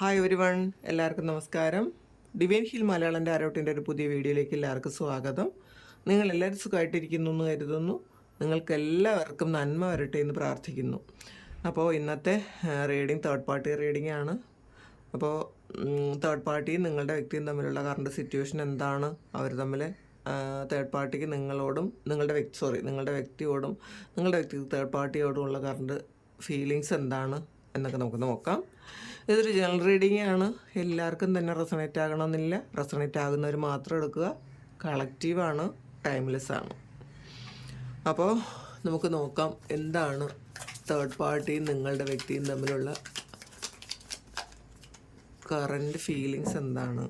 Hi ഒരു one എല്ലാവർക്കും നമസ്കാരം. ഡിവൈൻ ഹിൽ മലയാളന്റെ ആരോട്ടിന്റെ ഒരു പുതിയ വീഡിയോയിലേക്ക് എല്ലാവർക്കും സ്വാഗതം. നിങ്ങൾ എല്ലാവരും സുഖമായിട്ടിരിക്കുന്നു എന്ന് കരുതുന്നു. നിങ്ങൾക്ക് എല്ലാവർക്കും നന്മ വരട്ടെ എന്ന് പ്രാർത്ഥിക്കുന്നു. അപ്പോൾ ഇന്നത്തെ റീഡിങ് തേർഡ് പാർട്ടി റീഡിംഗ് ആണ്. അപ്പോൾ തേർഡ് പാർട്ടിയും നിങ്ങളുടെ വ്യക്തിയും തമ്മിലുള്ള കറണ്ട് സിറ്റുവേഷൻ എന്താണ്? അവർ തമ്മിൽ തേർഡ് പാർട്ടിക്ക് നിങ്ങളോടും നിങ്ങളുടെ വ്യക്തി സോറി നിങ്ങളുടെ വ്യക്തിയോടും നിങ്ങളുടെ വ്യക്തി തേർഡ് പാർട്ടിയോടുമുള്ള കറണ്ട് ഫീലിങ്സ് എന്താണ്? എന്നൊക്കെ നമുക്ക് നോക്കാം. ഇതൊരു ജനറൽ റീഡിംഗ് ആണ്. എല്ലാവർക്കും തന്നെ റെസണേറ്റ് ആകണമെന്നില്ല. റെസണേറ്റ് ആകുന്നവർ മാത്രം എടുക്കുക. കളക്റ്റീവാണ് ടൈംലെസ് ആണ്. അപ്പോൾ നമുക്ക് നോക്കാം എന്താണ് തേർഡ് പാർട്ടിയും നിങ്ങളുടെ വ്യക്തിയും തമ്മിലുള്ള കറന്റ് ഫീലിങ്സ് എന്താണ്.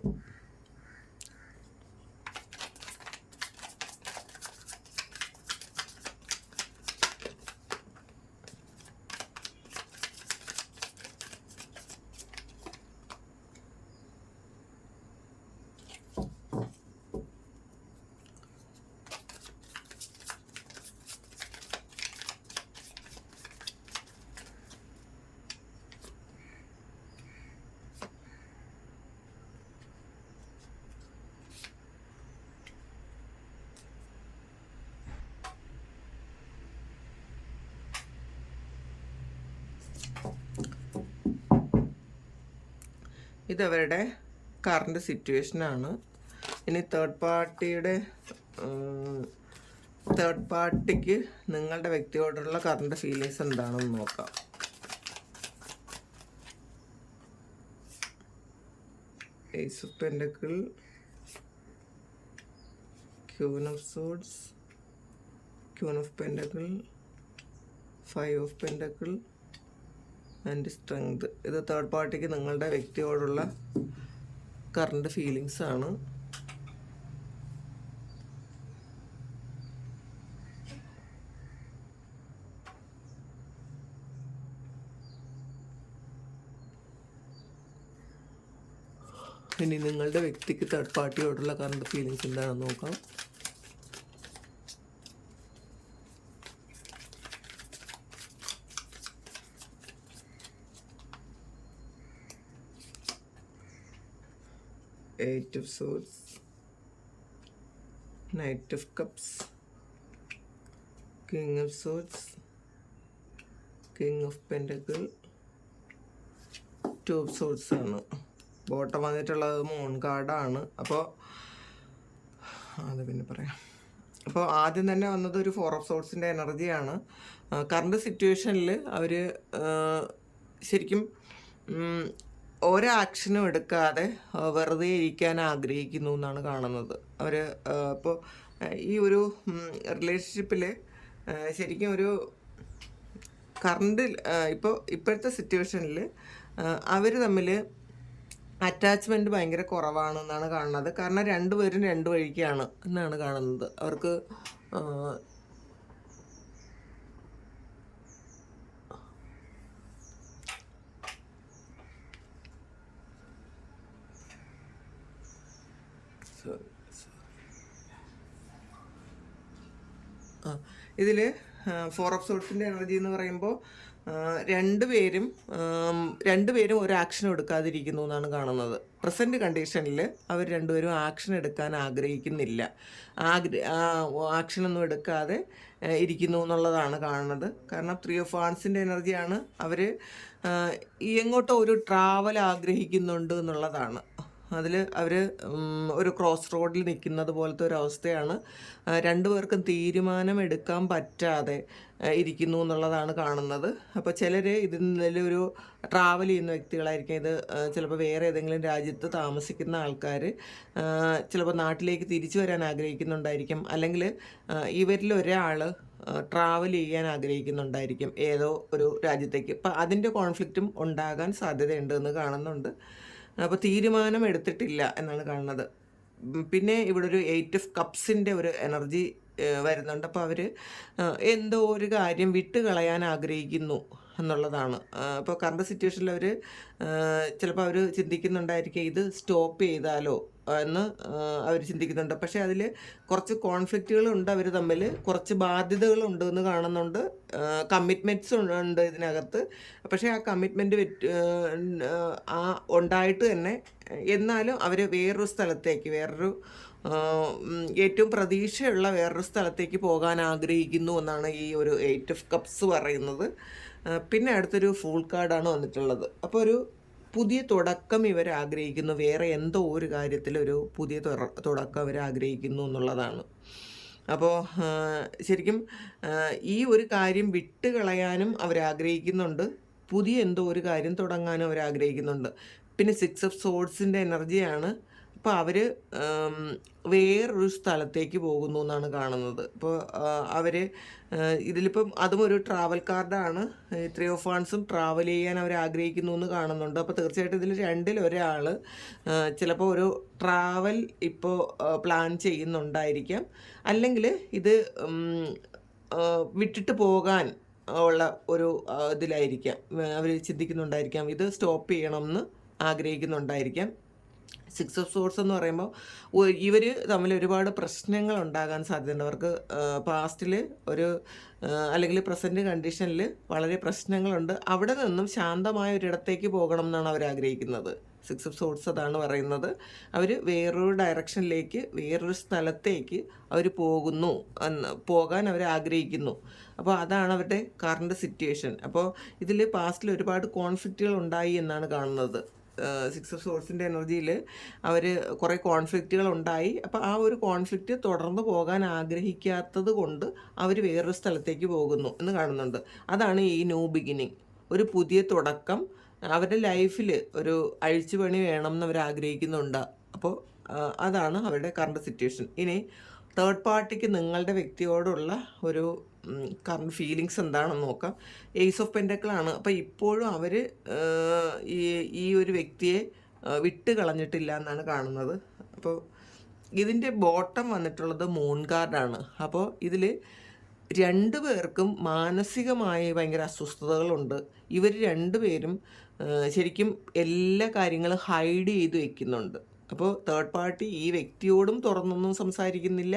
ഇതവരുടെ കറണ്ട് സിറ്റുവേഷനാണ് ഇനി തേർഡ് പാർട്ടിയുടെ തേർഡ് പാർട്ടിക്ക് നിങ്ങളുടെ വ്യക്തിയോടുള്ള കറണ്ട് ഫീലിങ്സ് എന്താണെന്ന് നോക്കാം. Ace of pentacle queen of swords queen of pentacle five of pentacle and strength ഇത് തേർഡ് പാർട്ടിക്ക് നിങ്ങളുടെ വ്യക്തിയോടുള്ള കറണ്ട് ഫീലിങ്സ് ആണ്. ഇനി നിങ്ങളുടെ വ്യക്തിക്ക് തേർഡ് പാർട്ടിയോടുള്ള കറണ്ട് ഫീലിങ്സ് എന്താണെന്ന് നോക്കാം. Eight of swords knight of cups king of swords king of pentacle two of swords ആണ്. ബോട്ടം വന്നിട്ടുള്ളത് മൂൺ കാർഡാണ് അപ്പോൾ അത് പിന്നെ പറയാം. അപ്പോൾ ആദ്യം തന്നെ വന്നത് ഒരു ഫോർ ഓഫ് സോഡ്സിന്റെ എനർജിയാണ് കറണ്ട് സിറ്റുവേഷനിൽ അവർ ശരിക്കും ഉം, ഒരു എടുക്കാതെ വെറുതെ ഇരിക്കാൻ ആഗ്രഹിക്കുന്നു എന്നാണ് കാണുന്നത്. അവർ ഇപ്പോൾ ഈ ഒരു റിലേഷൻഷിപ്പിൽ ശരിക്കും ഒരു കറണ്ട് ഇപ്പോൾ ഇപ്പോഴത്തെ സിറ്റുവേഷനിൽ അവർ തമ്മിൽ അറ്റാച്ച്മെന്റ് ഭയങ്കര കുറവാണെന്നാണ് കാണുന്നത്. കാരണം രണ്ടുപേരും രണ്ട് വഴിക്കാണ് എന്നാണ് കാണുന്നത്. അവർക്ക് ഇതിൽ ഫോർ ഓഫ് സോൾസിന്റെ എനർജി എന്ന് പറയുമ്പോൾ രണ്ടുപേരും രണ്ടുപേരും ഒരു ആക്ഷൻ എടുക്കാതിരിക്കുന്നു എന്നാണ് കാണുന്നത്. പ്രസന്റ് കണ്ടീഷനിൽ അവർ രണ്ടുപേരും ആക്ഷൻ എടുക്കാൻ ആഗ്രഹിക്കുന്നില്ല. ആഗ്ര ആക്ഷൻ ഒന്നും എടുക്കാതെ ഇരിക്കുന്നു എന്നുള്ളതാണ് കാണുന്നത്. കാരണം ത്രീ ഓഫ് ആൺസിന്റെ എനർജിയാണ് അവർ എങ്ങോട്ടോ ഒരു ട്രാവൽ ആഗ്രഹിക്കുന്നുണ്ട് എന്നുള്ളതാണ്. അതിൽ അവർ ഒരു ക്രോസ് റോഡിൽ നിൽക്കുന്നത് പോലത്തെ ഒരു അവസ്ഥയാണ്. രണ്ടുപേർക്കും തീരുമാനം എടുക്കാൻ പറ്റാതെ ഇരിക്കുന്നു എന്നുള്ളതാണ് കാണുന്നത്. അപ്പോൾ ചിലർ ഇതിൽ ഒരു ട്രാവൽ ചെയ്യുന്ന വ്യക്തികളായിരിക്കും. ഇത് ചിലപ്പോൾ വേറെ ഏതെങ്കിലും രാജ്യത്ത് താമസിക്കുന്ന ആൾക്കാർ ചിലപ്പോൾ നാട്ടിലേക്ക് തിരിച്ചു വരാൻ ആഗ്രഹിക്കുന്നുണ്ടായിരിക്കും. അല്ലെങ്കിൽ ഇവരിൽ ഒരാൾ ട്രാവൽ ചെയ്യാൻ ആഗ്രഹിക്കുന്നുണ്ടായിരിക്കും. ഏതോ ഒരു രാജ്യത്തേക്ക്. അപ്പം അതിന്റെ കോൺഫ്ലിക്റ്റും ഉണ്ടാകാൻ സാധ്യതയുണ്ട് എന്ന് കാണുന്നുണ്ട്. അപ്പോൾ തീരുമാനം എടുത്തിട്ടില്ല എന്നാണ് കാണുന്നത്. പിന്നെ ഇവിടെ ഒരു എയ്റ്റ് ഓഫ് കപ്സിന്റെ ഒരു എനർജി വരുന്നുണ്ട്. അപ്പോൾ അവർ എന്തോ ഒരു കാര്യം വിട്ടുകളയാൻ ആഗ്രഹിക്കുന്നു. എന്നുള്ളതാണ്. അപ്പോൾ കറണ്ട് സിറ്റുവേഷനിൽ അവർ ചിലപ്പോൾ അവർ ചിന്തിക്കുന്നുണ്ടായിരിക്കും ഇത് സ്റ്റോപ്പ് ചെയ്താലോ എന്ന് അവർ ചിന്തിക്കുന്നുണ്ട്. പക്ഷേ അതിൽ കുറച്ച് കോൺഫ്ലിക്റ്റുകളുണ്ട് അവർ തമ്മിൽ കുറച്ച് ബാധ്യതകളുണ്ട് എന്ന് കാണുന്നുണ്ട്. കമ്മിറ്റ്മെന്റ്സ് ഉണ്ട് ഇതിനകത്ത്. പക്ഷേ ആ കമ്മിറ്റ്മെന്റ് ആ ഉണ്ടായിട്ട് തന്നെ എന്നാലും അവർ വേറൊരു സ്ഥലത്തേക്ക് വേറൊരു ഏറ്റവും പ്രതീക്ഷയുള്ള വേറൊരു സ്ഥലത്തേക്ക് പോകാൻ ആഗ്രഹിക്കുന്നു എന്നാണ് ഈ ഒരു എയ്റ്റ് ഓഫ് കപ്സ് പറയുന്നത്. പിന്നെ അടുത്തൊരു ഫുൾ കാർഡാണ് വന്നിട്ടുള്ളത്. അപ്പോൾ ഒരു പുതിയ തുടക്കം ഇവർ ആഗ്രഹിക്കുന്നു. വേറെ എന്തോ ഒരു കാര്യത്തിൽ ഒരു പുതിയ തുടക്കം അവർ ആഗ്രഹിക്കുന്നു എന്നുള്ളതാണ്. അപ്പോൾ ശരിക്കും ഈ ഒരു കാര്യം വിട്ട് കളയാനും അവർ ആഗ്രഹിക്കുന്നുണ്ട്. പുതിയ എന്തോ ഒരു കാര്യം തുടങ്ങാനും അവർ ആഗ്രഹിക്കുന്നുണ്ട്. പിന്നെ സിക്സ് ഓഫ് സോഡ്സിന്റെ എനർജിയാണ് അപ്പോൾ അവർ വേറൊരു സ്ഥലത്തേക്ക് പോകുന്നു എന്നാണ് കാണുന്നത്. ഇപ്പോൾ അവർ ഇതിലിപ്പം അതും ഒരു ട്രാവൽ കാർഡാണ് ത്രീ ഓഫ് ഫാൻസും ട്രാവൽ ചെയ്യാൻ അവർ ആഗ്രഹിക്കുന്നു എന്ന് കാണുന്നുണ്ട്. അപ്പോൾ തീർച്ചയായിട്ടും ഇതിൽ രണ്ടിൽ ഒരാൾ ചിലപ്പോൾ ഒരു ട്രാവൽ ഇപ്പോൾ പ്ലാൻ ചെയ്യുന്നുണ്ടായിരിക്കാം. അല്ലെങ്കിൽ ഇത് വിട്ടിട്ട് പോകാൻ ഉള്ള ഒരു ഇതിലായിരിക്കാം. അവർ ചിന്തിക്കുന്നുണ്ടായിരിക്കാം. ഇത് സ്റ്റോപ്പ് ചെയ്യണമെന്ന് ആഗ്രഹിക്കുന്നുണ്ടായിരിക്കാം. സിക്സ് ഓഫ് സോഴ്സ് എന്ന് പറയുമ്പോൾ ഇവർ തമ്മിൽ ഒരുപാട് പ്രശ്നങ്ങൾ ഉണ്ടാകാൻ സാധ്യതയുണ്ട്. അവർക്ക് പാസ്റ്റിൽ ഒരു അല്ലെങ്കിൽ പ്രസന്റ് കണ്ടീഷനിൽ വളരെ പ്രശ്നങ്ങളുണ്ട്. അവിടെ നിന്നും ശാന്തമായ ഒരിടത്തേക്ക് പോകണം എന്നാണ് അവർ ആഗ്രഹിക്കുന്നത്. സിക്സ് ഓഫ് സോഴ്സ് അതാണ് പറയുന്നത്. അവർ വേറൊരു ഡയറക്ഷനിലേക്ക് വേറൊരു സ്ഥലത്തേക്ക് അവർ പോകുന്നു എന്ന് പോകാൻ അവർ ആഗ്രഹിക്കുന്നു. അപ്പോൾ അതാണ് അവരുടെ കറണ്ട് സിറ്റുവേഷൻ അപ്പോൾ ഇതിൽ പാസ്റ്റിൽ ഒരുപാട് കോൺഫ്ലിക്റ്റുകൾ ഉണ്ടായി എന്നാണ് കാണുന്നത്. സിക്സ് ഓഫ് സോഴ്സിന്റെ എനർജിയിൽ അവർ കുറേ കോൺഫ്ലിക്റ്റുകൾ ഉണ്ടായി. അപ്പോൾ ആ ഒരു കോൺഫ്ലിക്റ്റ് തുടർന്ന് പോകാൻ ആഗ്രഹിക്കാത്തത് കൊണ്ട് അവർ വേറൊരു സ്ഥലത്തേക്ക് പോകുന്നു എന്ന് കാണുന്നുണ്ട്. അതാണ് ഈ ന്യൂ ബിഗിനിങ്. ഒരു പുതിയ തുടക്കം. അവരുടെ ലൈഫിൽ ഒരു അഴിച്ചുപണി വേണം എന്ന് അവർ ആഗ്രഹിക്കുന്നുണ്ട്. അപ്പോൾ അതാണ് അവരുടെ കറണ്ട് സിറ്റുവേഷൻ ഇനി തേർഡ് പാർട്ടിക്ക് നിങ്ങളുടെ വ്യക്തിയോടുള്ള ഒരു കറണ്ട് ഫീലിങ്സ് എന്താണെന്ന് നോക്കാം. ഏസ് ഓഫ് പെൻഡക്കിളാണ് അപ്പോൾ ഇപ്പോഴും അവർ ഈ ഈ ഒരു വ്യക്തിയെ വിട്ട് കളഞ്ഞിട്ടില്ല എന്നാണ് കാണുന്നത്. അപ്പോൾ ഇതിന്റെ ബോട്ടം വന്നിട്ടുള്ളത് മൂൺ കാർഡാണ് അപ്പോൾ ഇതിൽ രണ്ടു പേർക്കും മാനസികമായി ഭയങ്കര അസ്വസ്ഥതകളുണ്ട്. ഇവർ രണ്ടുപേരും ശരിക്കും എല്ലാ കാര്യങ്ങളും ഹൈഡ് ചെയ്ത് വെക്കുന്നുണ്ട്. അപ്പോൾ തേർഡ് പാർട്ടി ഈ വ്യക്തിയോടും തുറന്നൊന്നും സംസാരിക്കുന്നില്ല.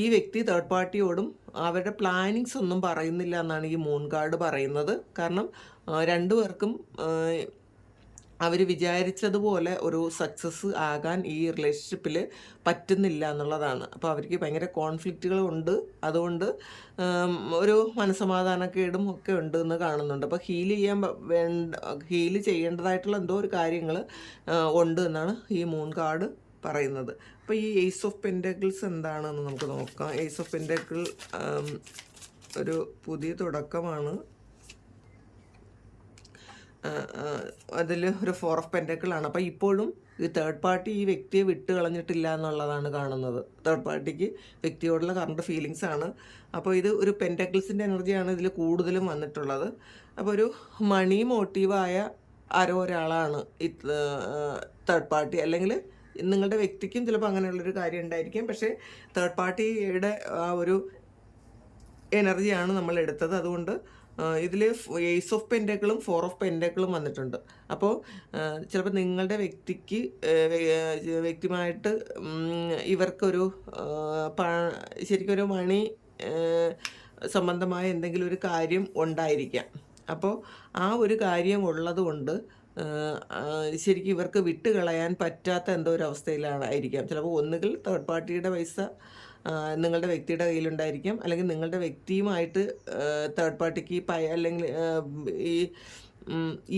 ഈ വ്യക്തി തേർഡ് പാർട്ടിയോടും അവരുടെ പ്ലാനിങ്സ് ഒന്നും പറയുന്നില്ല എന്നാണ് ഈ മൂൺ കാർഡ് പറയുന്നത്. കാരണം രണ്ടു പേർക്കും അവർ വിചാരിച്ചതുപോലെ ഒരു സക്സസ് ആകാൻ ഈ റിലേഷൻഷിപ്പിൽ പറ്റുന്നില്ല എന്നുള്ളതാണ്. അപ്പോൾ അവർക്ക് ഭയങ്കര കോൺഫ്ലിക്റ്റുകളുണ്ട് അതുകൊണ്ട് ഒരു മനസമാധാനക്കേടും ഒക്കെ ഉണ്ട് എന്ന് കാണുന്നുണ്ട്. അപ്പോൾ ഹീൽ ചെയ്യാൻ വേണ്ട ഹീൽ ചെയ്യേണ്ടതായിട്ടുള്ള എന്തോ ഒരു കാര്യങ്ങൾ ഉണ്ട് എന്നാണ് ഈ മൂൺ കാർഡ് പറയുന്നത്. അപ്പോൾ ഈ എയ്സ് ഓഫ് പെന്റക്കിൾസ് എന്താണെന്ന് നമുക്ക് നോക്കാം. എയ്സ് ഓഫ് പെന്റക്കിൾ ഒരു പുതിയ തുടക്കമാണ്. അതിൽ ഒരു ഫോർ ഓഫ് പെന്റക്കിളാണ് അപ്പോൾ ഇപ്പോഴും ഈ തേർഡ് പാർട്ടി ഈ വ്യക്തിയെ വിട്ട് കളഞ്ഞിട്ടില്ല എന്നുള്ളതാണ് കാണുന്നത്. തേർഡ് പാർട്ടിക്ക് വ്യക്തിയോടുള്ള കറണ്ട് ഫീലിങ്സ് ആണ്. അപ്പോൾ ഇത് ഒരു പെന്റക്കിൾസിന്റെ എനർജിയാണ് ഇതിൽ കൂടുതലും വന്നിട്ടുള്ളത്. അപ്പോൾ ഒരു മണി മോട്ടീവായ ആരോ ഒരാളാണ് ഈ തേർഡ് പാർട്ടി അല്ലെങ്കിൽ നിങ്ങളുടെ വ്യക്തിക്കും ചിലപ്പോൾ അങ്ങനെയുള്ളൊരു കാര്യം ഉണ്ടായിരിക്കാം. പക്ഷേ തേർഡ് പാർട്ടിയുടെ ആ ഒരു എനർജിയാണ് നമ്മൾ എടുത്തത്. അതുകൊണ്ട് ഇതിൽ എയ്സ് ഓഫ് പെന്റക്കിളും ഫോർ ഓഫ് പെന്റക്കിളും വന്നിട്ടുണ്ട്. അപ്പോൾ ചിലപ്പോൾ നിങ്ങളുടെ വ്യക്തിക്ക് വ്യക്തിമായിട്ട് ഇവർക്കൊരു ശരിക്കും ശരിക്കൊരു മണി സംബന്ധമായ എന്തെങ്കിലും ഒരു കാര്യം ഉണ്ടായിരിക്കാം. അപ്പോൾ ആ ഒരു കാര്യം ഉള്ളതുകൊണ്ട് ശരിക്കും ഇവർക്ക് വിട്ടുകളയാൻ പറ്റാത്ത എന്തോ ഒരു അവസ്ഥയിലാണ് ആയിരിക്കാം. ചിലപ്പോൾ ഒന്നുകിൽ തേർഡ് പാർട്ടിയുടെ പൈസ നിങ്ങളുടെ വ്യക്തിയുടെ കയ്യിലുണ്ടായിരിക്കാം. അല്ലെങ്കിൽ നിങ്ങളുടെ വ്യക്തിയുമായിട്ട് തേർഡ് പാർട്ടിക്ക് പയ അല്ലെങ്കിൽ ഈ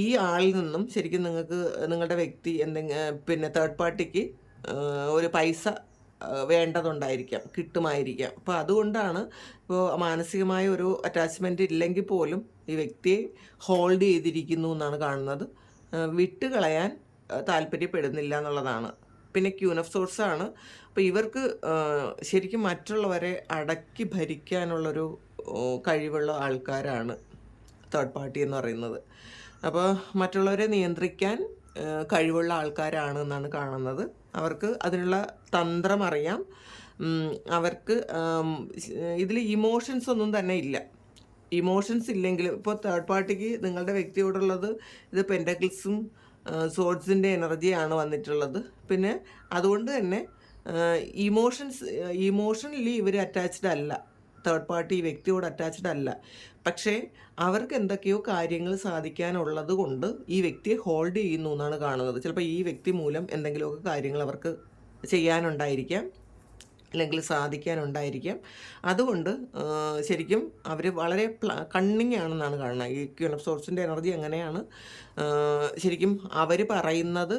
ഈ ആളിൽ നിന്നും ശരിക്കും നിങ്ങൾക്ക് നിങ്ങളുടെ വ്യക്തി എന്തെങ്കിലും പിന്നെ തേർഡ് പാർട്ടിക്ക് ഒരു പൈസ വേണ്ടതുണ്ടായിരിക്കാം കിട്ടുമായിരിക്കാം. അപ്പോൾ അതുകൊണ്ടാണ് ഇപ്പോൾ മാനസികമായ ഒരു അറ്റാച്ച്മെന്റ് ഇല്ലെങ്കിൽ പോലും ഈ വ്യക്തിയെ ഹോൾഡ് ചെയ്തിരിക്കുന്നു എന്നാണ് കാണുന്നത്. വിട്ടുകളയാൻ താല്പര്യപ്പെടുന്നില്ല എന്നുള്ളതാണ്. പിന്നെ സോഴ്സ് ആണ്. അപ്പോൾ ഇവർക്ക് ശരിക്കും മറ്റുള്ളവരെ അടക്കി ഭരിക്കാനുള്ളൊരു കഴിവുള്ള ആൾക്കാരാണ് തേർഡ് പാർട്ടി എന്ന് പറയുന്നത്. അപ്പോൾ മറ്റുള്ളവരെ നിയന്ത്രിക്കാൻ കഴിവുള്ള ആൾക്കാരാണ് എന്നാണ് കാണുന്നത്. അവർക്ക് അതിനുള്ള തന്ത്രം അറിയാം. അവർക്ക് ഇതിൽ ഇമോഷൻസ് ഒന്നും തന്നെ ഇല്ല. ഇമോഷൻസ് ഇല്ലെങ്കിലും ഇപ്പോൾ തേർഡ് പാർട്ടിക്ക് നിങ്ങളുടെ വ്യക്തിയോടുള്ളത് ഇത് പെൻഡക്കിൾസും സോഡ്സിന്റെ എനർജിയാണ് വന്നിട്ടുള്ളത്. പിന്നെ അതുകൊണ്ട് തന്നെ ഇമോഷൻസ് ഇമോഷണലി ഇവർ അറ്റാച്ച്ഡ് അല്ല. തേർഡ് പാർട്ടി വ്യക്തിയോട് അറ്റാച്ച്ഡ് അല്ല. പക്ഷേ അവർക്ക് എന്തൊക്കെയോ കാര്യങ്ങൾ സാധിക്കാനുള്ളത് കൊണ്ട് ഈ വ്യക്തിയെ ഹോൾഡ് ചെയ്യുന്നു എന്നാണ് കാണുന്നത്. ചിലപ്പോൾ ഈ വ്യക്തി മൂലം എന്തെങ്കിലുമൊക്കെ കാര്യങ്ങൾ അവർക്ക് ചെയ്യാനുണ്ടായിരിക്കാം. അല്ലെങ്കിൽ സാധിക്കാനുണ്ടായിരിക്കാം. അതുകൊണ്ട് ശരിക്കും അവർ വളരെ കണ്ണിങ് ആണെന്നാണ് കാണുന്നത്. ഈ ക്യൂൺ ഓഫ് സോഴ്സിന്റെ എനർജി അങ്ങനെയാണ് ശരിക്കും അവർ പറയുന്നത്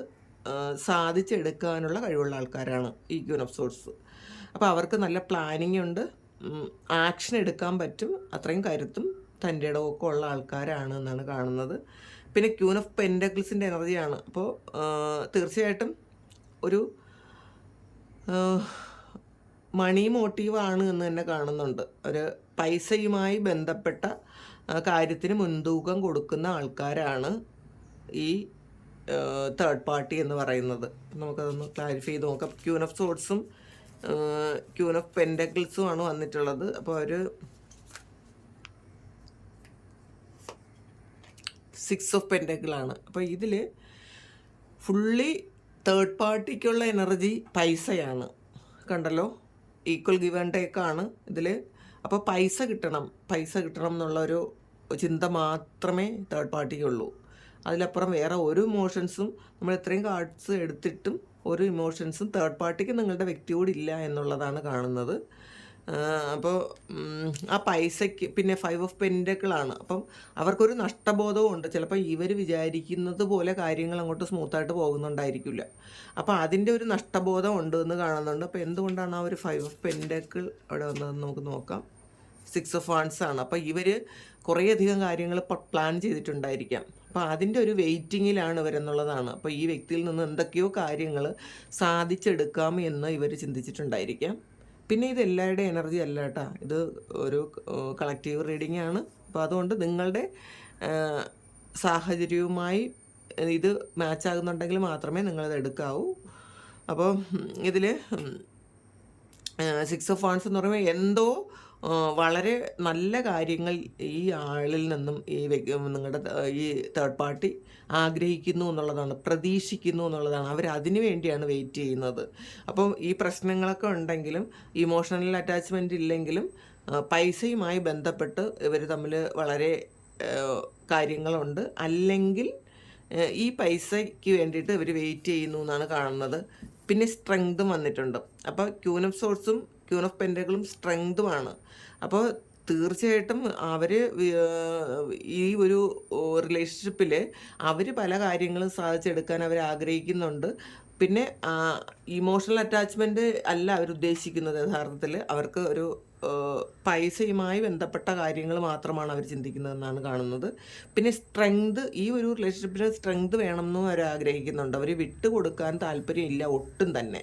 സാധിച്ചെടുക്കാനുള്ള കഴിവുള്ള ആൾക്കാരാണ് ഈ ക്യൂൺ ഓഫ് സോഴ്സ് അപ്പോൾ അവർക്ക് നല്ല പ്ലാനിങ് ഉണ്ട്. ആക്ഷൻ എടുക്കാൻ പറ്റും. അത്രയും കരുത്തും തന്റെ ഇടമൊക്കെ ഉള്ള ആൾക്കാരാണ് എന്നാണ് കാണുന്നത്. പിന്നെ ക്യൂൺ ഓഫ് പെൻഡക്കിൾസിന്റെ എനർജിയാണ്. അപ്പോൾ തീർച്ചയായിട്ടും ഒരു മണി മോട്ടീവാണ് എന്ന് തന്നെ കാണുന്നുണ്ട്. ഒരു പൈസയുമായി ബന്ധപ്പെട്ട കാര്യത്തിന് മുൻതൂക്കം കൊടുക്കുന്ന ആൾക്കാരാണ് ഈ തേർഡ് പാർട്ടി എന്ന് പറയുന്നത്. നമുക്കതൊന്ന് ക്ലാരിഫൈ ചെയ്ത് നോക്കാം. ക്യൂൻ ഓഫ് സോഡ്സും ക്യൂൻ ഓഫ് പെൻഡക്കിൾസും ആണ് വന്നിട്ടുള്ളത്. അപ്പോൾ ഒരു സിക്സ് ഓഫ് പെൻഡക്കിളാണ് അപ്പോൾ ഇതിൽ ഫുള്ളി തേർഡ് പാർട്ടിക്കുള്ള എനർജി പൈസയാണ്. കണ്ടല്ലോ? ഈക്വൽ ഗിവ് ആൻഡ് ടേക്ക് ആണ് ഇതിൽ അപ്പോൾ പൈസ കിട്ടണം. പൈസ കിട്ടണം എന്നുള്ളൊരു ചിന്ത മാത്രമേ തേർഡ് പാർട്ടിക്കുള്ളൂ അതിലപ്പുറം വേറെ ഒരു ഇമോഷൻസും നമ്മൾ എത്രയും കാർഡ്സ് എടുത്തിട്ടും ഒരു ഇമോഷൻസും തേർഡ് പാർട്ടിക്ക് നിങ്ങളുടെ വ്യക്തിയോടില്ല എന്നുള്ളതാണ് കാണുന്നത്. അപ്പോൾ ആ പൈസയ്ക്ക് പിന്നെ ഫൈവ് ഓഫ് പെൻഡക്കിളാണ് അപ്പം അവർക്കൊരു നഷ്ടബോധവും ഉണ്ട്. ചിലപ്പോൾ ഇവർ വിചാരിക്കുന്നത് പോലെ കാര്യങ്ങൾ അങ്ങോട്ട് സ്മൂത്തായിട്ട് പോകുന്നുണ്ടായിരിക്കില്ല. അപ്പോൾ അതിന്റെ ഒരു നഷ്ടബോധം ഉണ്ട് എന്ന് കാണുന്നുണ്ട്. അപ്പോൾ എന്തുകൊണ്ടാണ് ആ ഒരു ഫൈവ് ഓഫ് പെൻഡക്കിൾ അവിടെ വന്നതെന്ന് നമുക്ക് നോക്കാം. സിക്സ് ഓഫ് വൺസ് ആണ്. അപ്പോൾ ഇവർ കുറേയധികം കാര്യങ്ങൾ പ്ലാൻ ചെയ്തിട്ടുണ്ടായിരിക്കാം. അപ്പോൾ അതിന്റെ ഒരു വെയിറ്റിങ്ങിലാണ് ഇവരെന്നുള്ളതാണ് അപ്പോൾ ഈ വ്യക്തിയിൽ നിന്ന് എന്തൊക്കെയോ കാര്യങ്ങൾ സാധിച്ചെടുക്കാം എന്ന് ഇവർ ചിന്തിച്ചിട്ടുണ്ടായിരിക്കാം. പിന്നെ ഇത് എല്ലാവരുടെയും എനർജി അല്ല കേട്ടോ. ഇത് ഒരു കളക്റ്റീവ് റീഡിംഗ് ആണ്. അപ്പോൾ അതുകൊണ്ട് നിങ്ങളുടെ സാഹചര്യവുമായി ഇത് മാച്ച് ആകുന്നുണ്ടെങ്കിൽ മാത്രമേ നിങ്ങളത് എടുക്കാവൂ. അപ്പോൾ ഇതിൽ സിക്സ് ഓഫ് ഫോൺസ് എന്ന് പറയുമ്പോൾ എന്തോ വളരെ നല്ല കാര്യങ്ങൾ ഈ ആളിൽ നിന്നും ഈ നിങ്ങളുടെ ഈ തേർഡ് പാർട്ടി ആഗ്രഹിക്കുന്നു എന്നുള്ളതാണ് പ്രതീക്ഷിക്കുന്നു എന്നുള്ളതാണ്. അവർ അതിനു വേണ്ടിയാണ് വെയിറ്റ് ചെയ്യുന്നത്. അപ്പം ഈ പ്രശ്നങ്ങളൊക്കെ ഉണ്ടെങ്കിലും ഇമോഷണൽ അറ്റാച്ച്മെന്റ് ഇല്ലെങ്കിലും പൈസയുമായി ബന്ധപ്പെട്ട് ഇവർ തമ്മിൽ വളരെ കാര്യങ്ങളുണ്ട്. അല്ലെങ്കിൽ ഈ പൈസയ്ക്ക് വേണ്ടിയിട്ട് ഇവർ വെയിറ്റ് ചെയ്യുന്നു എന്നാണ് കാണുന്നത്. പിന്നെ സ്ട്രെങ്തും വന്നിട്ടുണ്ട്. അപ്പോൾ ക്യൂൻ ഓഫ് സോഴ്സും ക്യൂൻ ഓഫ് പെൻഡകളും സ്ട്രെങ്തുമാണ് അപ്പോൾ തീർച്ചയായിട്ടും അവർ ഈ ഒരു റിലേഷൻഷിപ്പിൽ അവർ പല കാര്യങ്ങളും സാധിച്ചെടുക്കാൻ അവർ ആഗ്രഹിക്കുന്നുണ്ട്. പിന്നെ ഇമോഷണൽ അറ്റാച്ച്മെന്റ് അല്ല അവരുദ്ദേശിക്കുന്നത് യഥാർത്ഥത്തിൽ അവർക്ക് ഒരു പൈസയുമായി ബന്ധപ്പെട്ട കാര്യങ്ങൾ മാത്രമാണ് അവർ ചിന്തിക്കുന്നതെന്നാണ് കാണുന്നത്. പിന്നെ സ്ട്രെങ്ത് ഈ ഒരു റിലേഷൻഷിപ്പിൽ സ്ട്രെങ്ത് വേണമെന്നും അവർ ആഗ്രഹിക്കുന്നുണ്ട്. അവർ വിട്ടുകൊടുക്കാൻ താല്പര്യമില്ല ഒട്ടും തന്നെ.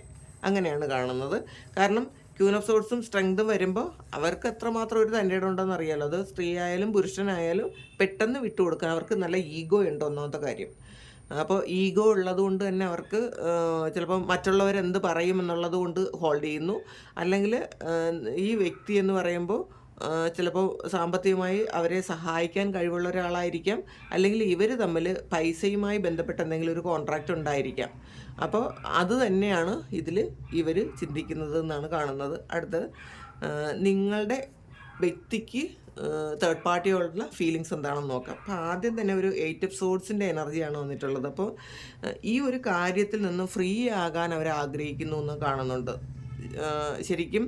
അങ്ങനെയാണ് കാണുന്നത്. കാരണം ക്യൂൻ ഓഫ് സോഴ്സും സ്ട്രെങ്തും വരുമ്പോൾ അവർക്ക് എത്രമാത്രം ഒരു തന്റെ ഉണ്ടെന്ന് അറിയാലോ. അത് സ്ത്രീ ആയാലും പുരുഷനായാലും പെട്ടെന്ന് വിട്ടുകൊടുക്കാൻ അവർക്ക് നല്ല ഈഗോ ഉണ്ട് ഒന്നാമത്തെ കാര്യം. അപ്പോൾ ഈഗോ ഉള്ളത് കൊണ്ട് തന്നെ അവർക്ക് ചിലപ്പോൾ മറ്റുള്ളവർ എന്ത് പറയും എന്നുള്ളത് കൊണ്ട് ഹോൾഡ് ചെയ്യുന്നു. അല്ലെങ്കിൽ ഈ വ്യക്തി എന്ന് പറയുമ്പോൾ ചിലപ്പോൾ സാമ്പത്തികമായി അവരെ സഹായിക്കാൻ കഴിവുള്ള ഒരാളായിരിക്കാം. അല്ലെങ്കിൽ ഇവർ തമ്മിൽ പൈസയുമായി ബന്ധപ്പെട്ട എന്തെങ്കിലും ഒരു കോൺട്രാക്റ്റ് ഉണ്ടായിരിക്കാം. അപ്പോൾ അത് തന്നെയാണ് ഇതിൽ ഇവർ ചിന്തിക്കുന്നത് എന്നാണ് കാണുന്നത്. അടുത്തത് നിങ്ങളുടെ വ്യക്തിക്ക് തേർഡ് പാർട്ടിയോടുള്ള ഫീലിങ്സ് എന്താണെന്ന് നോക്കാം. അപ്പോൾ ആദ്യം തന്നെ ഒരു എയ്റ്റ് ഓഫ് സോഡ്സിന്റെ എനർജിയാണ് വന്നിട്ടുള്ളത്. അപ്പോൾ ഈ ഒരു കാര്യത്തിൽ നിന്നും ഫ്രീ ആകാൻ അവർ ആഗ്രഹിക്കുന്നു എന്ന് കാണുന്നുണ്ട്. ശരിക്കും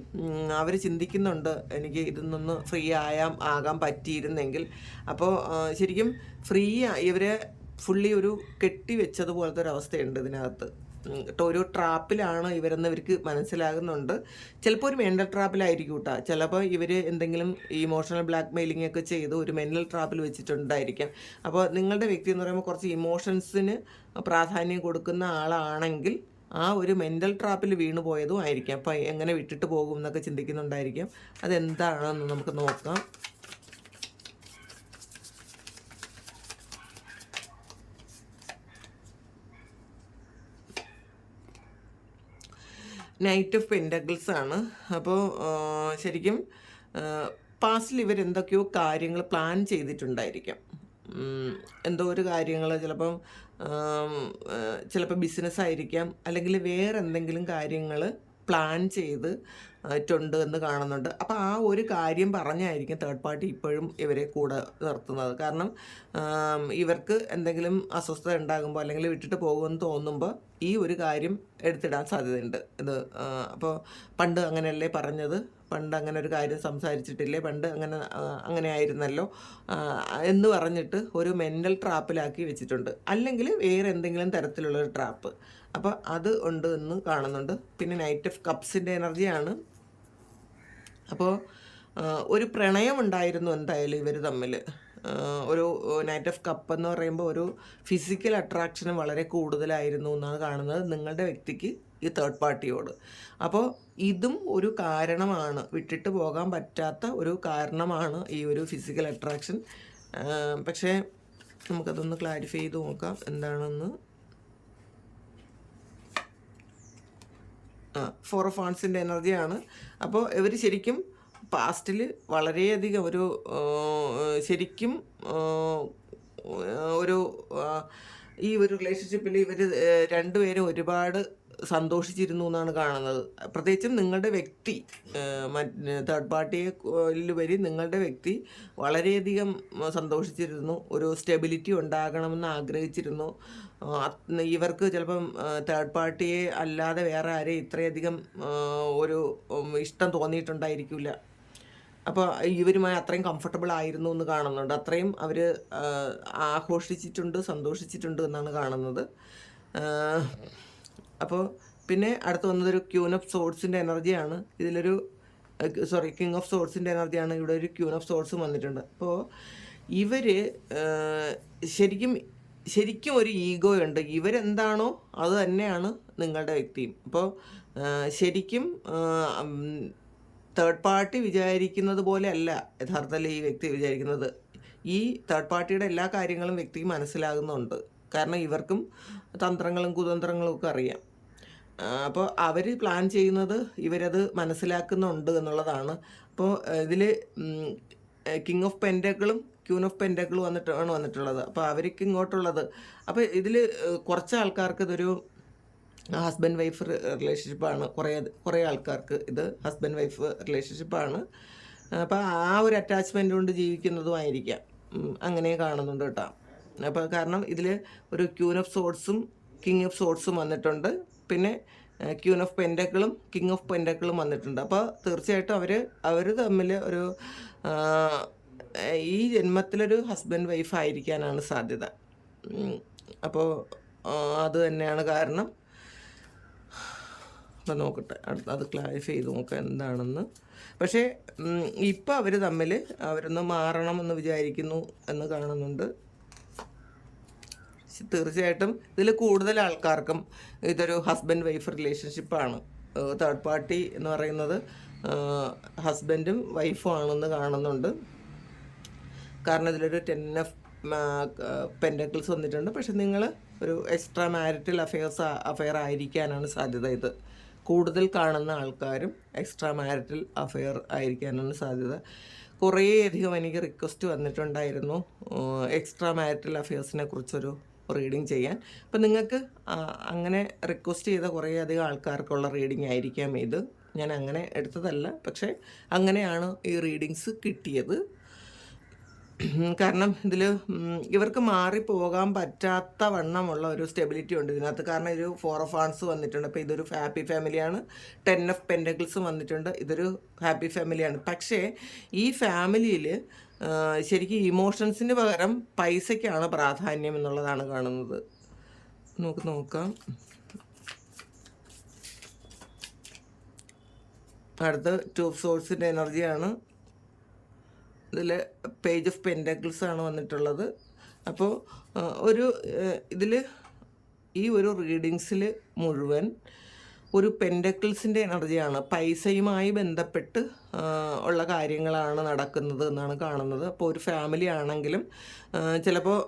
അവർ ചിന്തിക്കുന്നുണ്ട് എനിക്ക് ഇതിൽ നിന്ന് ഫ്രീ ആയാം ആകാൻ പറ്റിയിരുന്നെങ്കിൽ. അപ്പോൾ ശരിക്കും ഫ്രീ ഇവരെ ഫുള്ളി ഒരു കെട്ടി വെച്ചതുപോലത്തെ ഒരു അവസ്ഥയുണ്ട് ഇതിനകത്ത്. ഒരു ട്രാപ്പിലാണ് ഇവരെന്ന് ഇവർക്ക് മനസ്സിലാകുന്നുണ്ട്. ചിലപ്പോൾ ഒരു മെന്റൽ ട്രാപ്പിലായിരിക്കും കേട്ടോ ചിലപ്പോൾ ഇവർ എന്തെങ്കിലും ഇമോഷണൽ ബ്ലാക്ക് മെയിലിംഗ് ഒക്കെ ചെയ്ത് ഒരു മെന്റൽ ട്രാപ്പിൽ വെച്ചിട്ടുണ്ടായിരിക്കാം. അപ്പോൾ നിങ്ങളുടെ വ്യക്തി എന്ന് പറയുമ്പോൾ കുറച്ച് ഇമോഷൻസിന് പ്രാധാന്യം കൊടുക്കുന്ന ആളാണെങ്കിൽ ആ ഒരു മെന്റൽ ട്രാപ്പിൽ വീണു പോയതും ആയിരിക്കാം. അപ്പം എങ്ങനെ വിട്ടിട്ട് പോകും എന്നൊക്കെ ചിന്തിക്കുന്നുണ്ടായിരിക്കാം. അതെന്താണെന്ന് നമുക്ക് നോക്കാം. നൈറ്റ് ഓഫ് പെൻഡഗിൾസ് ആണ്. അപ്പോൾ ശരിക്കും പാസ്റ്റിൽ ഇവരെന്തൊക്കെയോ കാര്യങ്ങൾ പ്ലാൻ ചെയ്തിട്ടുണ്ടായിരിക്കാം. എന്തോ ഒരു കാര്യങ്ങൾ ചിലപ്പം ചിലപ്പോൾ ബിസിനസ് ആയിരിക്കാം. അല്ലെങ്കിൽ വേറെ എന്തെങ്കിലും കാര്യങ്ങൾ പ്ലാൻ ചെയ്ത് ട്ടുണ്ട് എന്ന് കാണുന്നുണ്ട്. അപ്പോൾ ആ ഒരു കാര്യം പറഞ്ഞായിരിക്കും തേർഡ് പാർട്ടി ഇപ്പോഴും ഇവരെ കൂടെ നിർത്തുന്നത്. കാരണം ഇവർക്ക് എന്തെങ്കിലും അസ്വസ്ഥത ഉണ്ടാകുമ്പോൾ അല്ലെങ്കിൽ വിട്ടിട്ട് പോകുമെന്ന് തോന്നുമ്പോൾ ഈ ഒരു കാര്യം എടുത്തിടാൻ സാധ്യതയുണ്ട്. ഇത് അപ്പോൾ പണ്ട് അങ്ങനെയല്ലേ പറഞ്ഞത്? പണ്ട് അങ്ങനെ ഒരു കാര്യം സംസാരിച്ചിട്ടില്ലേ? പണ്ട് അങ്ങനെ അങ്ങനെ ആയിരുന്നല്ലോ? എന്ന് പറഞ്ഞിട്ട് ഒരു മെന്റൽ ട്രാപ്പിലാക്കി വെച്ചിട്ടുണ്ട്. അല്ലെങ്കിൽ വേറെ എന്തെങ്കിലും തരത്തിലുള്ളൊരു ട്രാപ്പ് അപ്പോൾ അത് ഉണ്ട് എന്ന് കാണുന്നുണ്ട്. പിന്നെ നൈറ്റ് ഓഫ് കപ്സിന്റെ എനർജിയാണ് അപ്പോൾ ഒരു പ്രണയം ഉണ്ടായിരുന്നു എന്തായാലും ഇവർ തമ്മിൽ ഒരു നൈറ്റ് ഓഫ് കപ്പ് എന്ന് പറയുമ്പോൾ ഒരു ഫിസിക്കൽ അട്രാക്ഷന് വളരെ കൂടുതലായിരുന്നു എന്നാണ് കാണുന്നത് നിങ്ങളുടെ വ്യക്തിക്ക് ഈ തേർഡ് പാർട്ടിയോട് അപ്പോൾ ഇതും ഒരു കാരണമാണ്. വിട്ടിട്ട് പോകാൻ പറ്റാത്ത ഒരു കാരണമാണ് ഈ ഒരു ഫിസിക്കൽ അട്രാക്ഷൻ പക്ഷേ നമുക്കതൊന്ന് ക്ലാരിഫൈ ചെയ്ത് നോക്കാം എന്താണെന്ന്. ഫോർ ഓഫ് ആൺസിന്റെ എനർജിയാണ് അപ്പോൾ ഇവർ ശരിക്കും പാസ്റ്റിൽ വളരെയധികം ഒരു ശരിക്കും ഒരു ഈ ഒരു റിലേഷൻഷിപ്പിൽ ഇവർ രണ്ടുപേരും ഒരുപാട് സന്തോഷിച്ചിരുന്നു എന്നാണ് കാണുന്നത്. പ്രത്യേകിച്ചും നിങ്ങളുടെ വ്യക്തി തേർഡ് പാർട്ടിയെ വരി നിങ്ങളുടെ വ്യക്തി വളരെയധികം സന്തോഷിച്ചിരുന്നു. ഒരു സ്റ്റെബിലിറ്റി ഉണ്ടാകണമെന്ന് ആഗ്രഹിച്ചിരുന്നു. ഇവർക്ക് ചിലപ്പം തേർഡ് പാർട്ടിയെ അല്ലാതെ വേറെ ആരെയും ഇത്രയധികം ഒരു ഇഷ്ടം തോന്നിയിട്ടുണ്ടായിരിക്കില്ല. അപ്പോൾ ഇവരുമായി അത്രയും കംഫർട്ടബിൾ ആയിരുന്നു എന്ന് കാണുന്നുണ്ട്. അത്രയും അവർ ആഘോഷിച്ചിട്ടുണ്ട് സന്തോഷിച്ചിട്ടുണ്ട് എന്നാണ് കാണുന്നത്. അപ്പോൾ പിന്നെ അടുത്ത് വന്നതൊരു ക്യൂൻ ഓഫ് സോഡ്സിന്റെ എനർജിയാണ്. ഇതിലൊരു സോറി കിങ് ഓഫ് സോഡ്സിന്റെ എനർജിയാണ് ഇവിടെ ഒരു ക്യൂൻ ഓഫ് സോഡ്സും വന്നിട്ടുണ്ട്. അപ്പോൾ ഇവർ ശരിക്കും ശരിക്കും ഒരു ഈഗോ ഉണ്ട്. ഇവരെന്താണോ അത് തന്നെയാണ് നിങ്ങളുടെ വ്യക്തിയും. അപ്പോൾ ശരിക്കും തേർഡ് പാർട്ടി വിചാരിക്കുന്നത് പോലെ അല്ല യഥാർത്ഥത്തിൽ ഈ വ്യക്തി വിചാരിക്കുന്നത്. ഈ തേർഡ് പാർട്ടിയുടെ എല്ലാ കാര്യങ്ങളും വ്യക്തിക്ക് മനസ്സിലാകുന്നുണ്ട്. കാരണം ഇവർക്കും തന്ത്രങ്ങളും കുതന്ത്രങ്ങളും ഒക്കെ അറിയാം. അപ്പോൾ അവർ പ്ലാൻ ചെയ്യുന്നത് ഇവരത് മനസ്സിലാക്കുന്നുണ്ട് എന്നുള്ളതാണ്. അപ്പോൾ ഇതിൽ കിങ് ഓഫ് പെൻഡകളും ക്യൂൻ ഓഫ് പെന്റക്കിളും വന്നിട്ടാണ് വന്നിട്ടുള്ളത്. അപ്പോൾ അവർക്ക് ഇങ്ങോട്ടുള്ളത്. അപ്പോൾ ഇതിൽ കുറച്ച് ആൾക്കാർക്ക് ഇതൊരു ഹസ്ബൻഡ് വൈഫ് റിലേഷൻഷിപ്പാണ് കുറേ കുറേ ആൾക്കാർക്ക് ഇത് ഹസ്ബൻഡ് വൈഫ് റിലേഷൻഷിപ്പാണ് അപ്പോൾ ആ ഒരു അറ്റാച്ച്മെന്റ് കൊണ്ട് ജീവിക്കുന്നതുമായിരിക്കാം അങ്ങനെ കാണുന്നുണ്ട് കേട്ടോ. അപ്പോൾ കാരണം ഇതിൽ ഒരു ക്യൂൻ ഓഫ് സോഡ്സും കിങ് ഓഫ് സോഡ്സും വന്നിട്ടുണ്ട്. പിന്നെ ക്യൂൻ ഓഫ് പെൻഡക്കിളും കിങ് ഓഫ് പെൻഡക്കിളും വന്നിട്ടുണ്ട്. അപ്പോൾ തീർച്ചയായിട്ടും അവർ അവർ തമ്മിൽ ഒരു ഈ ജന്മത്തിലൊരു ഹസ്ബൻഡ് വൈഫ് ആയിരിക്കാനാണ് സാധ്യത. അപ്പോൾ അത് തന്നെയാണ് കാരണം. അപ്പം നോക്കട്ടെ അടുത്ത അത് ക്ലാരിഫൈ ചെയ്ത് നോക്കാം എന്താണെന്ന്. പക്ഷേ ഇപ്പം അവർ തമ്മിൽ അവരൊന്ന് മാറണമെന്ന് വിചാരിക്കുന്നു എന്ന് കാണുന്നുണ്ട്. തീർച്ചയായിട്ടും ഇതിൽ കൂടുതൽ ആൾക്കാർക്കും ഇതൊരു ഹസ്ബൻഡ് വൈഫ് റിലേഷൻഷിപ്പാണ് തേർഡ് പാർട്ടി എന്ന് പറയുന്നത് ഹസ്ബൻഡും വൈഫും ആണെന്ന് കാണുന്നുണ്ട്. കാരണം ഇതിലൊരു ടെൻ എഫ് പെൻഡക്കിൾസ് വന്നിട്ടുണ്ട്. പക്ഷെ നിങ്ങൾ ഒരു എക്സ്ട്രാ മാരിറ്റൽ അഫെയർസ് അഫെയർ ആയിരിക്കാനാണ് സാധ്യത ഇത്. കൂടുതൽ കാണുന്ന ആൾക്കാരും എക്സ്ട്രാ മാരിറ്റൽ അഫെയർ ആയിരിക്കാനാണ് സാധ്യത. കുറേയധികം എനിക്ക് റിക്വസ്റ്റ് വന്നിട്ടുണ്ടായിരുന്നു. എക്സ്ട്രാ മാരിറ്റൽ അഫെയർസിനെ കുറിച്ചൊരു റീഡിങ് ചെയ്യാൻ. അപ്പം നിങ്ങൾക്ക് അങ്ങനെ റിക്വസ്റ്റ് ചെയ്ത കുറേയധികം ആൾക്കാർക്കുള്ള റീഡിങ് ആയിരിക്കാം ഇത്. ഞാൻ അങ്ങനെ എടുത്തതല്ല. പക്ഷേ അങ്ങനെയാണ് ഈ റീഡിങ്സ് കിട്ടിയത്. കാരണം ഇതിൽ ഇവർക്ക് മാറിപ്പോകാൻ പറ്റാത്ത വണ്ണമുള്ള ഒരു സ്റ്റെബിലിറ്റി ഉണ്ട് ഇതിനകത്ത്. കാരണം ഒരു ഫോർ ഓഫ് ആൺസ് വന്നിട്ടുണ്ട്. അപ്പോൾ ഇതൊരു ഹാപ്പി ഫാമിലിയാണ് ടെൻ ഓഫ് പെൻഡക്കിൾസും വന്നിട്ടുണ്ട്. ഇതൊരു ഹാപ്പി ഫാമിലിയാണ് പക്ഷേ ഈ ഫാമിലിയിൽ ശരിക്കും ഇമോഷൻസിന് പകരം പൈസയ്ക്കാണ് പ്രാധാന്യം എന്നുള്ളതാണ് കാണുന്നത്. നമുക്ക് നോക്കാം. അടുത്ത ടു സോഴ്സിന്റെ എനർജിയാണ് ഇതിൽ പേജ് ഓഫ് പെന്റക്കിൾസ് ആണ് വന്നിട്ടുള്ളത്. അപ്പോൾ ഒരു ഇതിൽ ഈ ഒരു റീഡിങ്സിൽ മുഴുവൻ ഒരു പെൻഡക്കിൾസിന്റെ എനർജിയാണ് പൈസയുമായി ബന്ധപ്പെട്ട് ഉള്ള കാര്യങ്ങളാണ് നടക്കുന്നത് എന്നാണ് കാണുന്നത്. അപ്പോൾ ഒരു ഫാമിലി ആണെങ്കിലും ചിലപ്പോൾ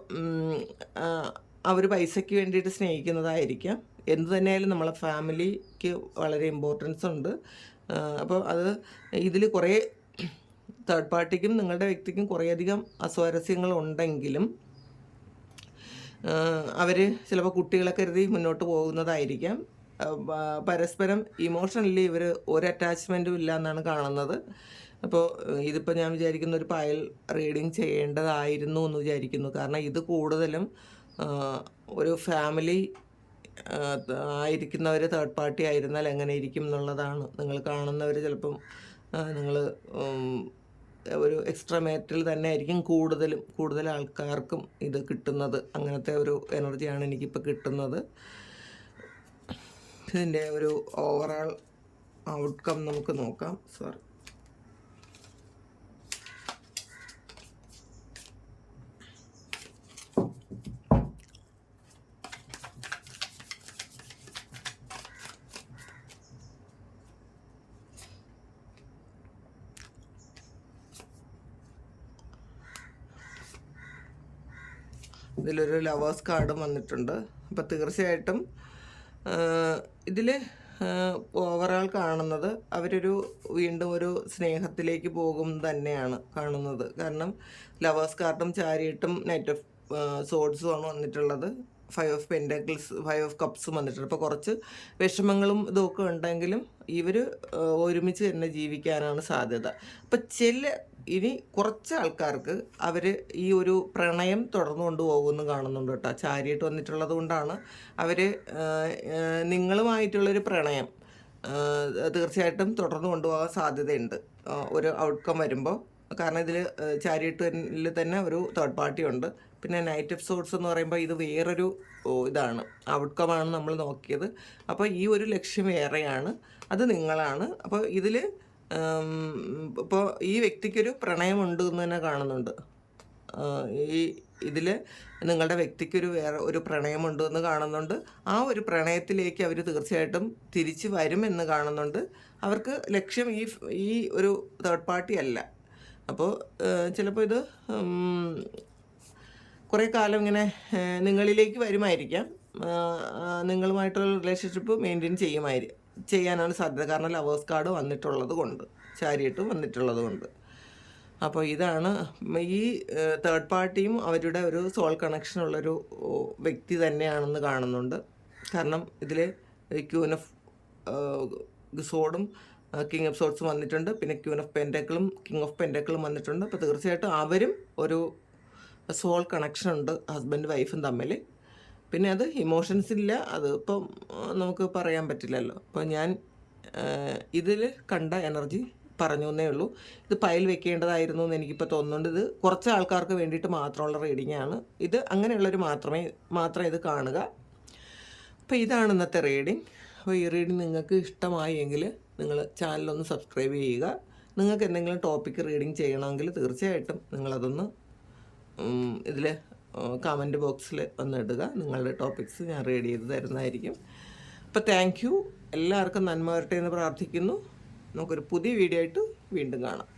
അവർ പൈസയ്ക്ക് വേണ്ടിയിട്ട് സ്നേഹിക്കുന്നതായിരിക്കാം. എന്ത് തന്നെയായാലും നമ്മളെ ഫാമിലിക്ക് വളരെ ഇമ്പോർട്ടൻസ് ഉണ്ട്. അപ്പോൾ അത് ഇതിൽ കുറേ തേർഡ് പാർട്ടിക്കും നിങ്ങളുടെ വ്യക്തിക്കും കുറേയധികം അസ്വാരസ്യങ്ങൾ ഉണ്ടെങ്കിലും അവർ ചിലപ്പോൾ കുട്ടികളെ കരുതി മുന്നോട്ട് പോകുന്നതായിരിക്കാം. പരസ്പരം ഇമോഷണലി ഇവർ ഒരു അറ്റാച്ച്മെന്റും ഇല്ല എന്നാണ് കാണുന്നത്. അപ്പോൾ ഇതിപ്പോൾ ഞാൻ വിചാരിക്കുന്ന ഒരു പായൽ റീഡിങ് ചെയ്യേണ്ടതായിരുന്നു എന്ന് വിചാരിക്കുന്നു. കാരണം ഇത് കൂടുതലും ഒരു ഫാമിലി ആയിരിക്കുന്നവർ തേർഡ് പാർട്ടി ആയിരുന്നാൽ എങ്ങനെ ഇരിക്കും എന്നുള്ളതാണ്. നിങ്ങൾ കാണുന്നവർ ചിലപ്പം നിങ്ങൾ ഒരു എക്സ്ട്രാ മേറ്റൽ തന്നെ ആയിരിക്കും കൂടുതലും കൂടുതൽ ആൾക്കാർക്കും ഇത് കിട്ടുന്നത്. അങ്ങനത്തെ ഒരു എനർജിയാണ് എനിക്കിപ്പോൾ കിട്ടുന്നത്. ഇതിന്റെ ഒരു ഓവറാൾ ഔട്ട്കം നമുക്ക് നോക്കാം സോറി ഇതിലൊരു ലവേഴ്സ് കാർഡും വന്നിട്ടുണ്ട്. അപ്പോൾ തീർച്ചയായിട്ടും ഇതിൽ ഓവറാൾ കാണുന്നത് അവരൊരു വീണ്ടും ഒരു സ്നേഹത്തിലേക്ക് പോകും തന്നെയാണ് കാണുന്നത്. കാരണം ലവേഴ്സ് കാർഡും ചാരിയിട്ടും നൈറ്റ് ഓഫ് സോഡ്സും ആണ് വന്നിട്ടുള്ളത്. Five of pentacles five of കപ്സും വന്നിട്ടുണ്ട്. അപ്പോൾ കുറച്ച് വിഷമങ്ങളും ഇതൊക്കെ ഉണ്ടെങ്കിലും ഇവർ ഒരുമിച്ച് തന്നെ ജീവിക്കാനാണ് സാധ്യത. അപ്പം ചില ഇനി കുറച്ച് ആൾക്കാർക്ക് അവർ ഈ ഒരു പ്രണയം തുടർന്നു കൊണ്ടുപോകുമെന്ന് കാണുന്നുണ്ട് കേട്ടോ. ചാരിയിട്ട് വന്നിട്ടുള്ളത് കൊണ്ടാണ് അവർ നിങ്ങളുമായിട്ടുള്ളൊരു പ്രണയം തീർച്ചയായിട്ടും തുടർന്നു കൊണ്ടുപോകാൻ സാധ്യതയുണ്ട്. ഒരു ഔട്ട്കം വരുമ്പോൾ കാരണം ഇതിൽ ചാരിറ്റിൽ തന്നെ ഒരു തേർഡ് പാർട്ടി ഉണ്ട്. പിന്നെ നൈറ്റ് സോഴ്സ് എന്ന് പറയുമ്പോൾ ഇത് വേറൊരു ഇതാണ്. ഔട്ട്കമാണ് നമ്മൾ നോക്കിയത്. അപ്പോൾ ഈ ഒരു ലക്ഷ്യം വേറെയാണ്. അത് നിങ്ങളാണ്. അപ്പോൾ ഇതിൽ ഇപ്പോൾ ഈ വ്യക്തിക്കൊരു പ്രണയമുണ്ട് എന്ന് തന്നെ കാണുന്നുണ്ട്. ഈ ഇതിൽ നിങ്ങളുടെ വ്യക്തിക്കൊരു വേറെ ഒരു പ്രണയമുണ്ട് എന്ന് കാണുന്നുണ്ട്. ആ ഒരു പ്രണയത്തിലേക്ക് അവർ തീർച്ചയായിട്ടും തിരിച്ചു വരുമെന്ന് കാണുന്നുണ്ട്. അവർക്ക് ലക്ഷ്യം ഈ ഈ ഒരു തേർഡ് പാർട്ടി അല്ല. അപ്പോൾ ചിലപ്പോൾ ഇത് കുറേ കാലം ഇങ്ങനെ നിങ്ങളിലേക്ക് വരുമായിരിക്കാം. നിങ്ങളുമായിട്ടുള്ള റിലേഷൻഷിപ്പ് മെയിന്റെയിൻ ചെയ്യുമായിരി ചെയ്യാനാണ് സാധ്യത. കാരണം ലവേഴ്സ് കാർഡ് വന്നിട്ടുള്ളത് കൊണ്ട് ചാരിയിട്ട് വന്നിട്ടുള്ളത് കൊണ്ട്. അപ്പോൾ ഇതാണ് ഈ തേർഡ് പാർട്ടിയും അവരുടെ ഒരു സോൾ കണക്ഷൻ ഉള്ളൊരു വ്യക്തി തന്നെയാണെന്ന് കാണുന്നുണ്ട്. കാരണം ഇതിൽ ക്യൂൻ ഓഫ് സോഡും കിങ് ഓഫ് സോഡ്സും വന്നിട്ടുണ്ട്. പിന്നെ ക്യൂൻ ഓഫ് പെന്റക്കിളും കിങ് ഓഫ് പെന്റക്കിളും വന്നിട്ടുണ്ട്. അപ്പോൾ തീർച്ചയായിട്ടും അവരും ഒരു സോൾ കണക്ഷൻ ഉണ്ട് ഹസ്ബൻഡ് വൈഫും തമ്മിൽ പിന്നെ അത് ഇമോഷൻസ് ഇല്ല. അത് ഇപ്പം നമുക്ക് പറയാൻ പറ്റില്ലല്ലോ. അപ്പോൾ ഞാൻ ഇതിൽ കണ്ട എനർജി പറഞ്ഞു എന്നേ ഉള്ളൂ. ഇത് പയൽ വെക്കേണ്ടതായിരുന്നു എന്ന് എനിക്കിപ്പോൾ തോന്നുന്നുണ്ട്. ഇത് കുറച്ച് ആൾക്കാർക്ക് വേണ്ടിയിട്ട് മാത്രമുള്ള റീഡിംഗ് ആണ്. ഇത് അങ്ങനെയുള്ളവർ മാത്രമേ മാത്രം ഇത് കാണുക. അപ്പോൾ ഇതാണ് ഇന്നത്തെ റീഡിംഗ് അപ്പോൾ ഈ റീഡിംഗ് നിങ്ങൾക്ക് ഇഷ്ടമായി എങ്കിൽ നിങ്ങൾ ചാനലൊന്ന് സബ്സ്ക്രൈബ് ചെയ്യുക. നിങ്ങൾക്ക് എന്തെങ്കിലും ടോപ്പിക്ക് റീഡിംഗ് ചെയ്യണമെങ്കിൽ തീർച്ചയായിട്ടും നിങ്ങളതൊന്ന് ഇതിൽ കമന്റ് ബോക്സിൽ ഒന്ന് ഇടുക. നിങ്ങളുടെ ടോപ്പിക്സ് ഞാൻ റീഡ് ചെയ്ത് തരുന്നതായിരിക്കും. അപ്പോൾ താങ്ക് യു എല്ലാവർക്കും നന്മ വരട്ടെ എന്ന് പ്രാർത്ഥിക്കുന്നു. നമുക്കൊരു പുതിയ വീഡിയോ ആയിട്ട് വീണ്ടും കാണാം.